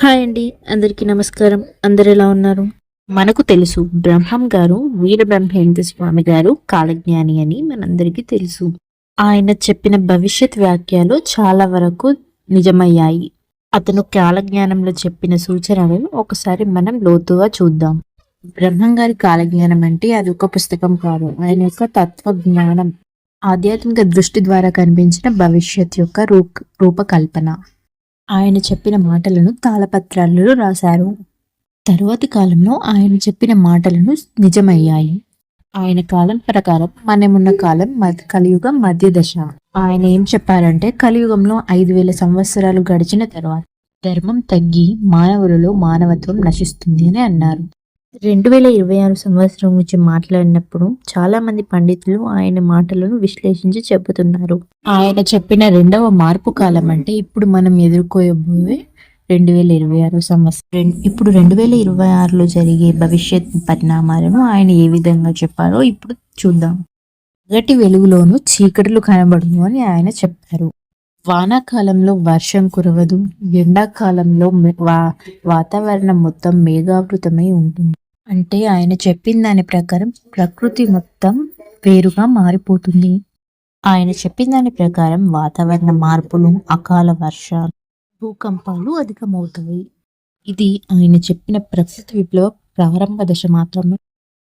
Hi అండి అందరికీ నమస్కారం. అందరు ఎలా ఉన్నారు? మనకు తెలుసు బ్రహ్మం గారు వీరబ్రహ్మేంద్ర స్వామి గారు కాలజ్ఞాని అని మనందరికీ తెలుసు. ఆయన చెప్పిన భవిష్యత్ వ్యాఖ్యలు చాలా వరకు నిజమయ్యాయి. అతను కాలజ్ఞానంలో చెప్పిన సూచనలను ఒకసారి మనం లోతుగా చూద్దాం. బ్రహ్మం గారి కాలజ్ఞానం అంటే అది ఒక పుస్తకం కాదు ఆయన యొక్క తత్వజ్ఞానం. ఆధ్యాత్మిక దృష్టి ద్వారా కనిపించిన భవిష్యత్ యొక్క రూప రూపకల్పన. ఆయన చెప్పిన మాటలను తాళపత్రాలలో రాశారు. తరువాతి కాలంలో ఆయన చెప్పిన మాటలను నిజమయ్యాయి. ఆయన కాలం ప్రకారం మనమున్న కాలం మధ్య కలియుగం మధ్య దశ ఆయన ఏం చెప్పారంటే కలియుగంలో ఐదు వేల సంవత్సరాలు గడిచిన తర్వాత ధర్మం తగ్గి మానవులలో మానవత్వం నశిస్తుంది అని అన్నారు. రెండు వేల ఇరవై ఆరు సంవత్సరం గురించి మాట్లాడినప్పుడు చాలా మంది పండితులు ఆయన మాటలను విశ్లేషించి చెబుతున్నారు. ఆయన చెప్పిన రెండవ మార్పు కాలం అంటే ఇప్పుడు మనం ఎదుర్కోబోయే రెండు వేల ఇరవై ఆరు సంవత్సరం. ఇప్పుడు రెండు వేల ఇరవై ఆరులో జరిగే భవిష్యత్ పరిణామాలను ఆయన ఏ విధంగా చెప్పారో ఇప్పుడు చూద్దాం. మొదటి వెలుగులోను చీకటిలు కనబడును అని ఆయన చెప్పారు. వానాకాలంలో వర్షం కురవదు ఎండాకాలంలో వా వాతావరణం మొత్తం మేఘావృతమై ఉంటుంది. అంటే ఆయన చెప్పిన దాని ప్రకారం ప్రకృతి మొత్తం వేరుగా మారిపోతుంది. ఆయన చెప్పిన దాని ప్రకారం వాతావరణ మార్పులు అకాల వర్షాలు భూకంపాలు అధికమవుతాయి. ఇది ఆయన చెప్పిన ప్రకృతి విప్లవ ప్రారంభ దశ మాత్రమే.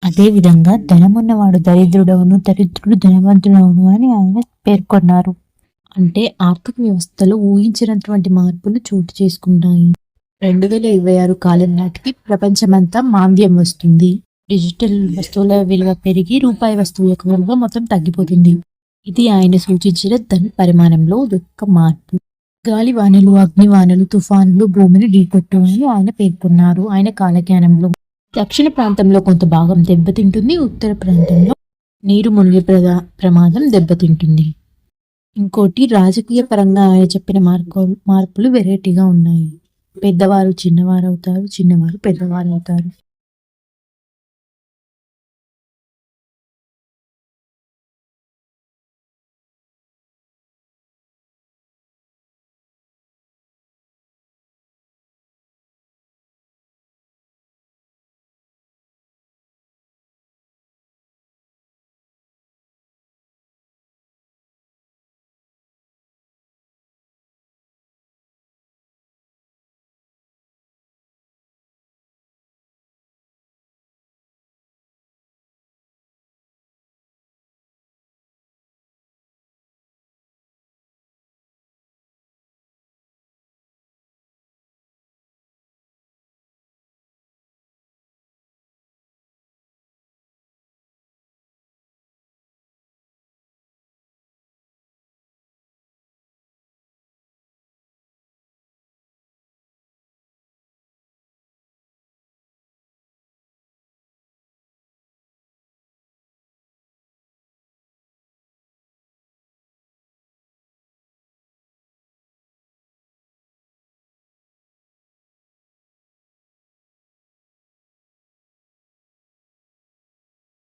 అదే విధంగా ధనమున్నవాడు దరిద్రుడవును దరిద్రుడు ధనవంతుడవును అని ఆయన పేర్కొన్నారు. అంటే ఆర్థిక వ్యవస్థలో ఊహించినటువంటి మార్పులు చోటు చేసుకుంటాయి. రెండు వేల ఇరవై ఆరు కాలం నాటికి ప్రపంచమంతా మాంద్యం వస్తుంది. డిజిటల్ వస్తువుల విలువ పెరిగి రూపాయి వస్తువు యొక్క విలువ మొత్తం తగ్గిపోతుంది. ఇది ఆయన సూచించిన ధన పరిమాణంలో ఒక మార్పు. గాలి వానలు అగ్ని వానలు తుఫానులు భూమిని ఢీకొట్టుని ఆయన పేర్కొన్నారు. ఆయన కాలజ్ఞానంలో దక్షిణ ప్రాంతంలో కొంత భాగం దెబ్బతింటుంది. ఉత్తర ప్రాంతంలో నీరు మునిగే ప్రదా ప్రమాదం దెబ్బతింటుంది. ఇంకోటి రాజకీయ పరంగా ఆయన చెప్పిన మార్పు మార్పులు వెరైటీగా ఉన్నాయి. పెద్దవారు చిన్నవారు అవుతారు చిన్నవారు పెద్దవారు అవుతారు